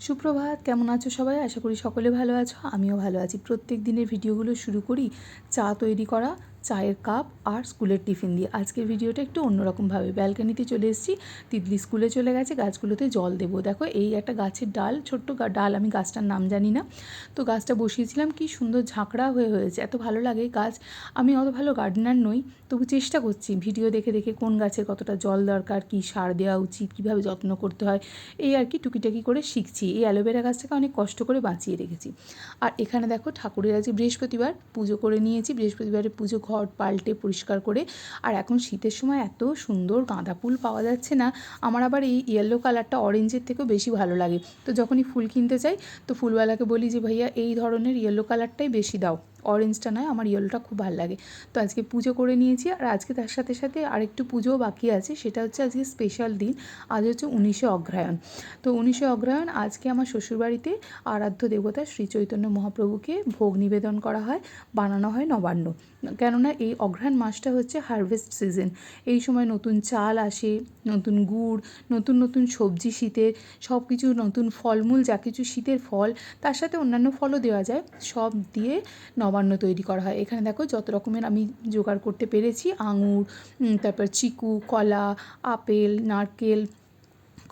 সুপ্রভাত, কেমন আছো সবাই? আশা করি সকলে ভালো আছো, আমিও ভালো আছি। প্রত্যেক দিনের ভিডিওগুলো শুরু করি চা তৈরি করা চায়ের কাপ আর স্কুলের টিফিন দিয়ে। আজকের ভিডিওটা একটু অন্যরকমভাবে। ব্যালকানিতে চলে এসেছি, তিতলি স্কুলে চলে গেছে, গাছগুলোতে জল দেবো। দেখো, এই একটা গাছের ডাল, ছোট্ট ডাল, আমি গাছটার নাম জানি না। তো গাছটা বসিয়েছিলাম, কি সুন্দর ঝাঁকড়া হয়ে হয়েছে। এত ভালো লাগে গাছ। আমি অত ভালো গার্ডেনার নই, তবু চেষ্টা করছি ভিডিও দেখে দেখে কোন গাছের কতটা জল দরকার, কী সার দেওয়া উচিত, কীভাবে যত্ন করতে হয়, এই আর কি টুকিটাকি করে শিখছি। এই অ্যালোভেরা গাছটাকে অনেক কষ্ট করে বাঁচিয়ে রেখেছি। আর এখানে দেখো, ঠাকুরের আজকে বৃহস্পতিবার, পুজো করে নিয়েছি। বৃহস্পতিবারের পুজো ঘর পাল্টে পরিষ্কার করে। আর এখন শীতের সময় এত সুন্দর গাঁদা ফুল পাওয়া যাচ্ছে না, আমার আবার এই ইয়েলো কালারটা অরেঞ্জের থেকেও বেশি ভালো লাগে। তো যখনই ফুল কিনতে চাই তো ফুলওয়ালাকে বলি যে, ভাইয়া, এই ধরনের ইয়েলো কালারটাই বেশি দাও। অরেঞ্জটা নয়, আমার ইয়েলোটা খুব ভালো লাগে। তো আজকে পুজো করে নিয়েছি, আর আজকে তার সাথে সাথে আরেকটু পুজোও বাকি আছে, সেটা হচ্ছে আজকে স্পেশাল দিন, আজ হচ্ছে উনিশে অগ্রহায়ণ। তো উনিশে অগ্রহায়ণ আজকে আমার শ্বশুরবাড়িতে আরাধ্য দেবতা শ্রী চৈতন্য মহাপ্রভুকে ভোগ নিবেদন করা হয়, বানানো হয় নবান্ন। কেননা এই অগ্রহায়ণ মাসটা হচ্ছে হারভেস্ট সিজন এই সময় নতুন চাল আসে, নতুন গুড়, নতুন নতুন সবজি শীতের সব কিছু নতুন ফলমূল, যা কিছু শীতের ফল, তার সাথে অন্যান্য ফলও দেওয়া যায়, সব দিয়ে নবান্ন তৈরি করা হয়। এখানে দেখো যত রকমের আমি জোগাড় করতে পেরেছি। আঙুর তারপর চিকু, কলা, আপেল, নারকেল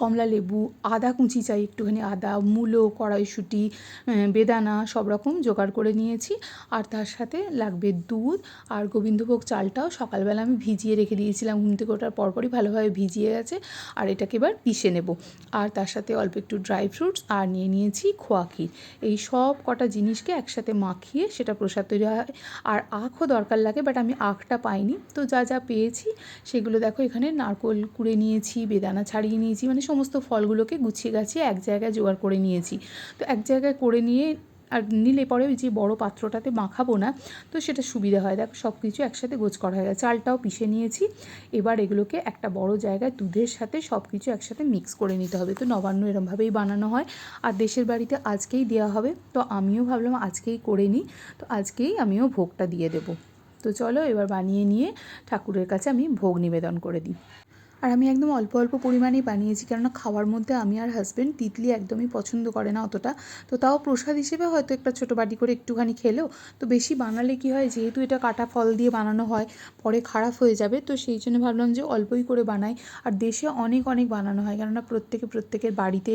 কমলা লেবু, আদা কুচি চাই একটুখানি, আদা, মূলো, কড়াইশুঁটি বেদানা সব রকম জোগাড় করে নিয়েছি। আর তার সাথে লাগবে দুধ আর গোবিন্দভোগ চালটাও সকালবেলা আমি ভিজিয়ে রেখে দিয়েছিলাম। ঘুম থেকে ওঠার পরপরই ভালোভাবে ভিজিয়ে গেছে আর এটাকে এবার পিষে নেব। আর তার সাথে অল্প একটু ড্রাই ফ্রুটস আর নিয়ে নিয়েছি খোয়া ক্ষীর। এই সব কটা জিনিসকে একসাথে মাখিয়ে সেটা প্রসাদ তৈরি হয়। আর আখও দরকার লাগে, বাট আমি আখটা পাইনি। তো যা যা পেয়েছি সেগুলো দেখো এখানে নারকোল কুড়ে নিয়েছি, বেদানা ছাড়িয়ে নিয়েছি। মানে সমস্ত ফলগুলোকে গুছিয়ে গাছিয়ে এক জায়গায় জোগাড় করে নিয়েছি। তো এক জায়গায় করে নিয়ে আর নিলে পরে ওই যে বড় পাত্রটাতে মাখাবো না, তো সেটা সুবিধা হয়। দেখো সব কিছু একসাথে গোছ করা হয়ে গেছে। চালটাও পিষে নিয়েছি। এবার এগুলোকে একটা বড় জায়গায় দুধের সাথে সব কিছু একসাথে মিক্স করে নিতে হবে। তো নবান্ন এরমভাবেই বানানো হয়। আর দেশের বাড়িতে আজকেই দেওয়া হবে। তো আমিও ভাবলাম আজকেই করে নিই। তো আজকেই আমিও ভোগটা দিয়ে দেবো। তো চলো এবার বানিয়ে নিয়ে ঠাকুরের কাছে আমি ভোগ নিবেদন করে দিই। আর আমি একদম অল্প অল্প পরিমাণেই বানিয়েছি, কেননা খাওয়ার মধ্যে আমি আর হাজব্যান্ড তিতলি একদমই পছন্দ করে না অতটা। তো তাও প্রসাদ হিসেবে হয়তো একটা ছোটো বাটি করে একটুখানি খেলেও, তো বেশি বানালে কি হয়, যেহেতু এটা কাটা ফল দিয়ে বানানো হয়, পরে খারাপ হয়ে যাবে, তো সেই জন্য ভাবলাম যে অল্পই করে বানাই। আর দেশে অনেক অনেক বানানো হয়, কেননা প্রত্যেকে, প্রত্যেকের বাড়িতে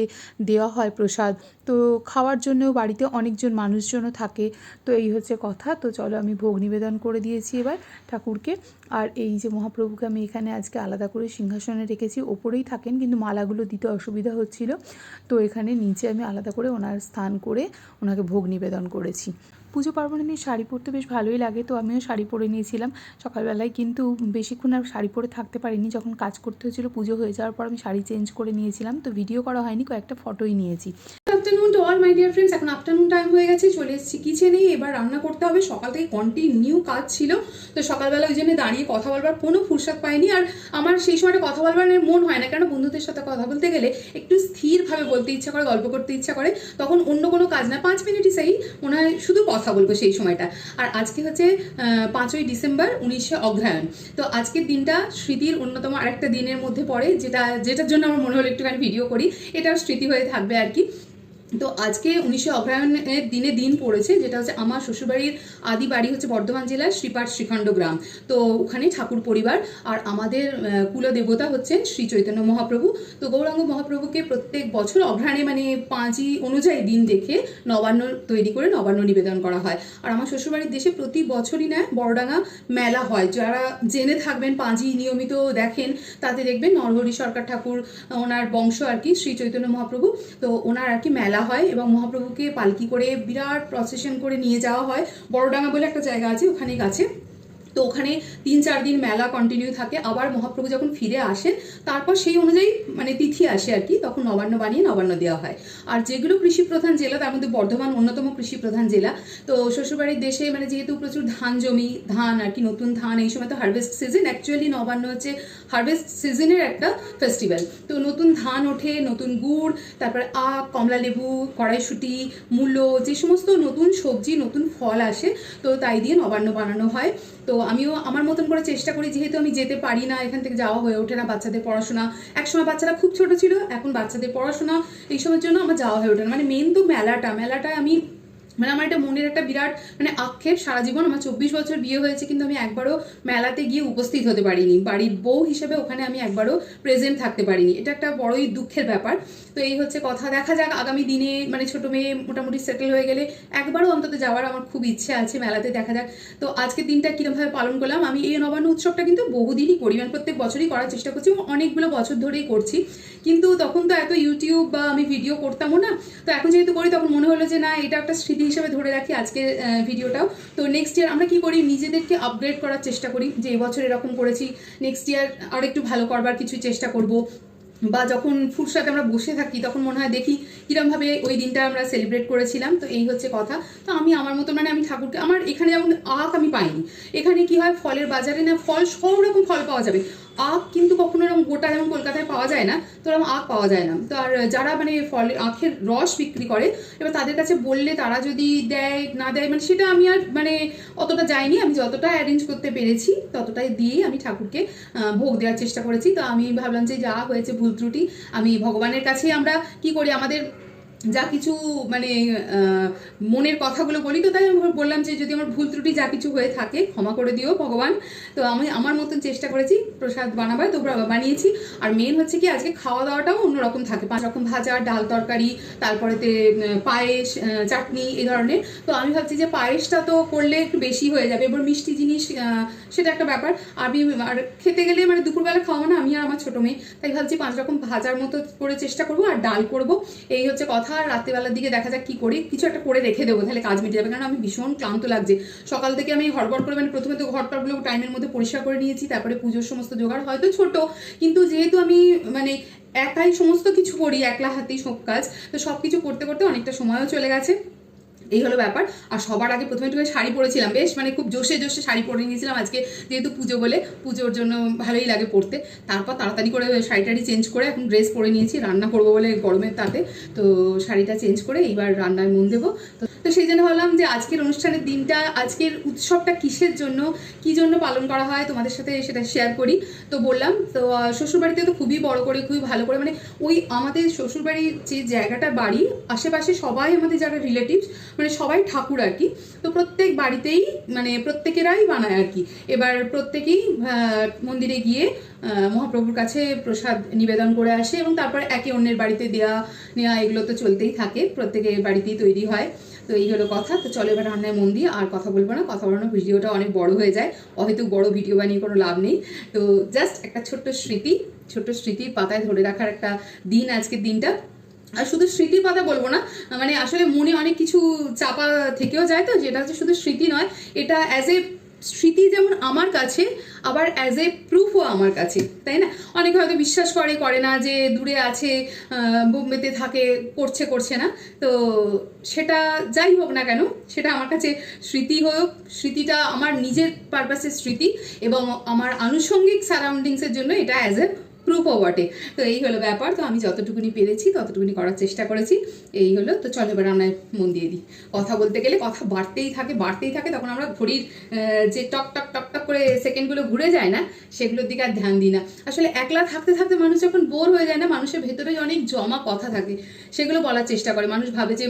দেওয়া হয় প্রসাদ। তো খাওয়ার জন্যও বাড়িতে অনেকজন মানুষজনও থাকে, তো এই হচ্ছে কথা। তো চলো আমি ভোগ নিবেদন করে দিয়েছি এবার ঠাকুরকে। আর এই যে মহাপ্রভুকে আমি এখানে আজকে আলাদা করে সিংহাসনে রেখেছি, ওপরেই থাকেন, কিন্তু মালাগুলো দিতে অসুবিধা হচ্ছিল। তো এখানে নিচে আমি আলাদা করে ওনার স্থান করে ওনাকে ভোগ নিবেদন করেছি। পুজো পার্বণে নিয়ে শাড়ি পরতে বেশ ভালোই লাগে, তো আমিও শাড়ি পরে নিয়েছিলাম। সকালবেলায় কিন্তু বেশিক্ষণ আর শাড়ি পরে থাকতে পারিনি, যখন কাজ করতে হয়েছিল পুজো হয়ে যাওয়ার পর আমি শাড়ি চেঞ্জ করে নিয়েছিলাম। তো ভিডিও করা হয়নি, কয়েকটা ফটোই নিয়েছি। Afternoon to all my dear friends এখন আফটারনুন টাইম হয়ে গেছে, চলে এসেছি কিচেনেই এবার রান্না করতে হবে। সকাল থেকে কন্টিনিউ কাজ ছিল। তো সকালবেলা ওই জন্য দাঁড়িয়ে কথা বলবার কোনো ফুরসত পাইনি। আর আমার সেই সময়টা কথা বলবার মন হয় না। কেন বন্ধুদের সাথে কথা বলতে গেলে একটু স্থিরভাবে বলতে ইচ্ছা করে, গল্প করতে ইচ্ছা করে। তখন অন্য কোনো কাজ না। পাঁচ মিনিটই সেই মনে হয় শুধু কথা বলব সেই সময়টা। আর আজকে হচ্ছে পাঁচই ডিসেম্বর, উনিশে অগ্রহায়ণ। তো আজকের দিনটা স্মৃতির অন্যতম আরেকটা দিনের মধ্যে পড়ে। যেটা, যেটার জন্য আমার মনে হলো একটুখানি ভিডিও করি। এটাও স্মৃতি হয়ে থাকবে আর কি। তো আজকে উনিশে অগ্রহায়ণের দিনে দিন পড়েছে, যেটা হচ্ছে আমার শ্বশুরবাড়ির আদি বাড়ি হচ্ছে বর্ধমান জেলার শ্রীপাঠ শ্রীখণ্ড গ্রাম তো ওখানে ঠাকুর পরিবার আর আমাদের কুলদেবতা হচ্ছেন শ্রী চৈতন্য মহাপ্রভু। তো গৌরাঙ্গ মহাপ্রভুকে প্রত্যেক বছর অগ্রহায়ণে মানে পাঁচই অনুযায়ী দিন দেখে নবান্ন তৈরি করে নবান্ন নিবেদন করা হয়। আর আমার শ্বশুরবাড়ির দেশে প্রতি বছরই না, বড়ডাঙ্গা মেলা হয়। যারা জেনে থাকবেন পাঁজি নিয়মিত দেখেন, তাতে দেখবেন নরহরি সরকার ঠাকুর, ওনার বংশ আর কি, শ্রী চৈতন্য মহাপ্রভু। তো ওনার আর কি মেলা হয় এবং মহাপ্রভুকে পালকি করে বিরাট প্রসেশন করে নিয়ে যাওয়া হয়। বড়ডাঙ্গা বলে একটা জায়গা আছে ওখানে কাছে তো ওখানে তিন চার দিন মেলা কন্টিনিউ থাকে। আবার মহাপ্রভু যখন ফিরে আসেন, তারপর সেই অনুযায়ী মানে তিথি আসে আর কি, তখন নবান্ন বানিয়ে নবান্ন দেওয়া হয়। আর যেগুলো কৃষি প্রধান জেলা, তার মধ্যে বর্ধমান অন্যতম কৃষি প্রধান জেলা। তো শ্বশুরবাড়ির দেশে মানে যেহেতু প্রচুর ধান জমি, ধান আর কি নতুন ধান, এই সময় তো হারভেস্ট সিজন অ্যাকচুয়ালি নবান্ন হচ্ছে হারভেস্ট সিজনের একটা ফেস্টিভ্যাল তো নতুন ধান ওঠে, নতুন গুড়, তারপরে আখ, কমলা লেবু, কড়াইশুঁটি, মূলো, যে সমস্ত নতুন সবজি, নতুন ফল আসে, তো তাই দিয়ে নবান্ন বানানো হয়। তো আমিও আমার মতন করে চেষ্টা করি, যেহেতু আমি যেতে পারি না, এখান থেকে যাওয়া হয়ে ওঠে না বাচ্চাদের পড়াশোনা। একসময় বাচ্চারা খুব ছোট ছিল, এখন বাচ্চাদের পড়াশোনা এইসবের জন্য আমার যাওয়া হয়ে ওঠে না। মানে মেন তো মেলাটা, মেলাটায় আমি মানে আমার এটা মনের একটা বিরাট মানে আক্ষেপ। সারা জীবন আমার চব্বিশ বছর বিয়ে হয়েছে, কিন্তু আমি একবারও মেলাতে গিয়ে উপস্থিত হতে পারিনি। বাড়ির বউ হিসেবে ওখানে আমি একবারও প্রেজেন্ট থাকতে পারিনি। এটা একটা বড়ই দুঃখের ব্যাপার। তো এই হচ্ছে কথা। দেখা যাক আগামী দিনে মানে ছোটো মেয়ে মোটামুটি সেটেল হয়ে গেলে একবারও অন্তত যাওয়ার আমার খুব ইচ্ছে আছে মেলাতে। দেখা যাক। তো আজকের দিনটা কিরমভাবে পালন করলাম, আমি এই নবান্ন উৎসবটা কিন্তু বহুদিনই করি। মানে প্রত্যেক বছরই করার চেষ্টা করছি অনেকগুলো বছর ধরেই করছি। কিন্তু তখন তো এত ইউটিউব বা আমি ভিডিও করতামও না। তো এখন যেহেতু করি, তখন মনে হলো যে না, এটা একটা স্মৃতি হিসেবে ধরে রাখি আজকের আহ, ভিডিওটাও। তো নেক্সট ইয়ার আমরা কি করি? নিজেদেরকে আপগ্রেড করার চেষ্টা করি যে এবছর এরকম করেছি নেক্সট ইয়ার আর একটু ভালো করবার কিছু চেষ্টা করব। বা যখন ফুরসাতে আমরা বসে থাকি তখন মনে হয় দেখি কিরমভাবে ওই দিনটা আমরা সেলিব্রেট করেছিলাম। তো এই হচ্ছে কথা। তো আমি আমার মতো মানে আমি ঠাকুরকে আমার এখানে যেমন আখ আমি পাইনি। এখানে কি হয়? ফলের বাজারে না ফল সব রকম ফল পাওয়া যাবে। আখ কিন্তু কখনো এরকম গোটা যেমন কলকাতায় পাওয়া যায় না, তো এরকম আখ পাওয়া যায় না। তো আর যারা মানে ফল আখের রস বিক্রি করে, এবার তাদের কাছে বললে তারা যদি দেয়, না দেয় মানে সেটা আমি আর মানে অতটা যাইনি, আমি যতটা অ্যারেঞ্জ করতে পেরেছি, ততটাই দিয়েই আমি ঠাকুরকে ভোগ দেওয়ার চেষ্টা করেছি। তো আমি ভাবলাম যে যা হয়েছে ভুল ত্রুটি, আমি ভগবানের কাছেই আমরা কি করি, আমাদের যা কিছু মানে মনের কথাগুলো বলি, তো তাই আমি বললাম যে যদি আমার ভুল ত্রুটি যা কিছু হয়ে থাকে, ক্ষমা করে দিও ভগবান। তো আমি আমার মতন চেষ্টা করেছি, প্রসাদ বানাবার, তো বানিয়েছি। আর মেন হচ্ছে কি, আজকে খাওয়া দাওয়াটাও অন্যরকম থাকে। পাঁচ রকম ভাজা, ডাল তরকারি, তারপরেতে পায়েস চাটনি, এই ধরনের। তো আমি ভাবছি যে পায়েসটা তো করলে একটু বেশি হয়ে যাবে। এবার মিষ্টি জিনিস সেটা একটা ব্যাপার। আমি আর খেতে গেলে মানে দুপুরবেলা খাওয়া না, আমি আর আমার ছোটো মেয়ে। তাই ভাবছি পাঁচ রকম ভাজার মতো করে চেষ্টা করব, আর ডাল করব। এই হচ্ছে কথা। আর রাত্রিবেলার দিকে দেখা যাক কি করি। কিছু একটা করে রেখে দেবো, তাহলে কাজ মিটে যাবে। কারণ আমি ভীষণ ক্লান্ত লাগছে। সকাল থেকে আমি হড়বড় করে মানে প্রথমে তো ঘরটাগুলো টাইমের মধ্যে পরিষ্কার করে নিয়েছি, তারপরে পুজোর সমস্ত জোগাড়, হয়তো ছোট। কিন্তু যেহেতু আমি মানে একাই সমস্ত কিছু করি, একলা হাতেই সব কাজ, তো সব কিছু করতে করতে অনেকটা সময়ও চলে গেছে। এই হলো ব্যাপার। আর সবার আগে প্রথমে একটু শাড়ি পরেছিলাম। বেশ মানে খুব জোশে জোশে শাড়ি পরে নিয়েছিলাম আজকে, যেহেতু পুজো বলে। পুজোর জন্য ভালোই লাগে পরতে। তারপর তাড়াতাড়ি করে শাড়ি টাড়ি চেঞ্জ করে এখন ড্রেস পরে নিয়েছি। রান্না করব বলে গরমের তাতে। তো শাড়িটা চেঞ্জ করে এইবার রান্নায় মন দেবো। তো তো সেই জন্য ভাবলাম যে আজকের অনুষ্ঠানের দিনটা, আজকের উৎসবটা কিসের জন্য, কি জন্য পালন করা হয় তোমাদের সাথে সেটা শেয়ার করি। তো বললাম, তো শ্বশুরবাড়িতে তো খুবই বড় করে, খুবই ভালো করে মানে ওই আমাদের শ্বশুরবাড়ির যে জায়গাটা বাড়ি, আশেপাশে সবাই আমাদের যারা রিলেটিভস মানে সবাই ঠাকুর আর কি। তো প্রত্যেক বাড়িতেই মানে প্রত্যেকেরাই বানায় আর কি। এবার প্রত্যেকেই মন্দিরে গিয়ে মহাপ্রভুর কাছে প্রসাদ নিবেদন করে আসে এবং তারপরে একে অন্যের বাড়িতে দেওয়া নেওয়া এগুলো তো চলতেই থাকে। প্রত্যেকের বাড়িতেই তৈরি হয়। তো এই হলো কথা। তো চলো এবার রান্নায় মন দিয়ে আর কথা বলব না। কথা বলানো ভিডিওটা অনেক বড় হয়ে যায়। হয়তো বড় ভিডিও বানিয়ে কোনো লাভ নেই। তো জাস্ট একটা ছোট্ট স্মৃতি, ছোট্ট স্মৃতির পাতায় ধরে রাখার একটা দিন আজকের দিনটা। আর শুধু স্মৃতির কথা বলব না মানে আসলে মনে অনেক কিছু চাপা থেকেও যায় তো, যেটা হচ্ছে শুধু স্মৃতি নয়, এটা অ্যাজ এ স্মৃতি যেমন আমার কাছে, আবার অ্যাজ এ প্রুফও আমার কাছে, তাই না? অনেকে হয়তো বিশ্বাস করে করে না যে দূরে আছে বোম্বেতে থাকে, করছে করছে না, তো সেটা যাই হোক না কেন, সেটা আমার কাছে স্মৃতি হোক, স্মৃতিটা আমার নিজের পারপাসের স্মৃতি এবং আমার আনুষঙ্গিক সারাউন্ডিংসের জন্য এটা অ্যাজ এ প্রুফও বটে তো এই হলো ব্যাপার, তো আমি যতটুকুনি পেরেছি, ততটুকুনি করার চেষ্টা করেছি, এই হলো। তো চলো এবার রান্নায় মন দিয়ে দিই। কথা বলতে গেলে কথা বাড়তেই থাকে বাড়তেই থাকে, তখন আমরা ঘড়ির যে টক টক টক টক করে সেকেন্ডগুলো ঘুরে যায় না, সেগুলোর দিকে আর ধ্যান দিই না। আসলে একলা থাকতে থাকতে মানুষ যখন বোর হয়ে যায় না, মানুষের ভেতরে অনেক জমা কথা থাকে, সেগুলো বলার চেষ্টা করে। মানুষ ভাবে যে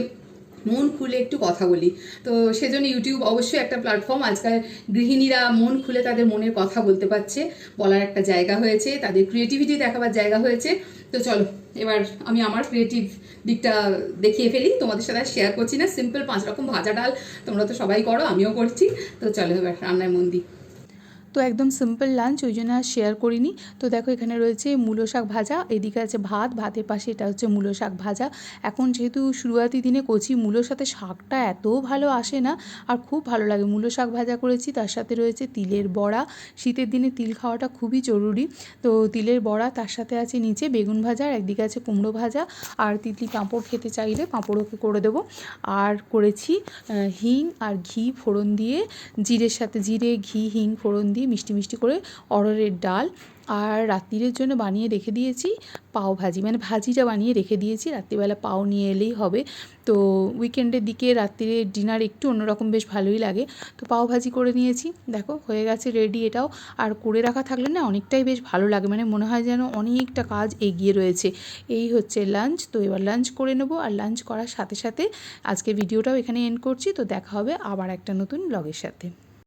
মন খুলে একটু কথা বলি। তো সেজন্য ইউটিউব অবশ্যই একটা প্ল্যাটফর্ম আজকাল গৃহিণীরা মন খুলে তাদের মনের কথা বলতে পারছে, বলার একটা জায়গা হয়েছে, তাদের ক্রিয়েটিভিটি দেখাবার জায়গা হয়েছে। তো চলো, এবার আমি আমার ক্রিয়েটিভ দিকটা দেখিয়ে ফেলি। তোমাদের সাথে শেয়ার করছি না। সিম্পল পাঁচ রকম ভাজা ডাল, তোমরা তো সবাই করো, আমিও করছি। তো চলো এবার রান্নায় মন দিই। তো একদম সিম্পল লাঞ্চ ওই জন্য আর শেয়ার করিনি। তো দেখো এখানে রয়েছে মূলো শাক ভাজা, এদিকে আছে ভাত, ভাতের পাশে এটা হচ্ছে মূলো শাক ভাজা। এখন যেহেতু শুরুয়াতি দিনে কচি মূলোর সাথে শাকটা এত ভালো আসে না, আর খুব ভালো লাগে। মূলো শাক ভাজা করেছি, তার সাথে রয়েছে তিলের বড়া। শীতের দিনে তিল খাওয়াটা খুবই জরুরি। তো তিলের বড়া, তার সাথে আছে নিচে বেগুন ভাজা, আর একদিকে আছে কুমড়ো ভাজা। আর তিতলি পাঁপড় খেতে চাইলে পাঁপড়কে করে দেবো। আর করেছি হিং আর ঘি ফোড়ন দিয়ে, জিরের সাথে, জিরে, ঘি, হিং ফোড়ন দিয়ে দিয়ে মিষ্টি মিষ্টি করে অরহরের ডাল আর রাত্রিরের জন্য বানিয়ে রেখে দিয়েছি পাও ভাজি। মানে ভাজিটা বানিয়ে রেখে দিয়েছি। রাত্রিবেলা পাও নিয়ে এলেই হবে। তো উইকেন্ডের দিকে রাত্রিরে ডিনার একটু অন্যরকম বেশ ভালোই লাগে। তো পাও ভাজি করে নিয়েছি। দেখো, হয়ে গেছে রেডি এটাও। আর করে রাখা থাকলে না অনেকটাই বেশ ভালো লাগে। মানে মনে হয় যেন অনেকটা কাজ এগিয়ে রয়েছে। এই হচ্ছে লাঞ্চ তো এবার লাঞ্চ করে নেব। আর লাঞ্চ করার সাথে সাথে আজকে ভিডিওটাও এখানে এন্ড করছি। তো দেখা হবে আবার একটা নতুন ব্লগের সাথে।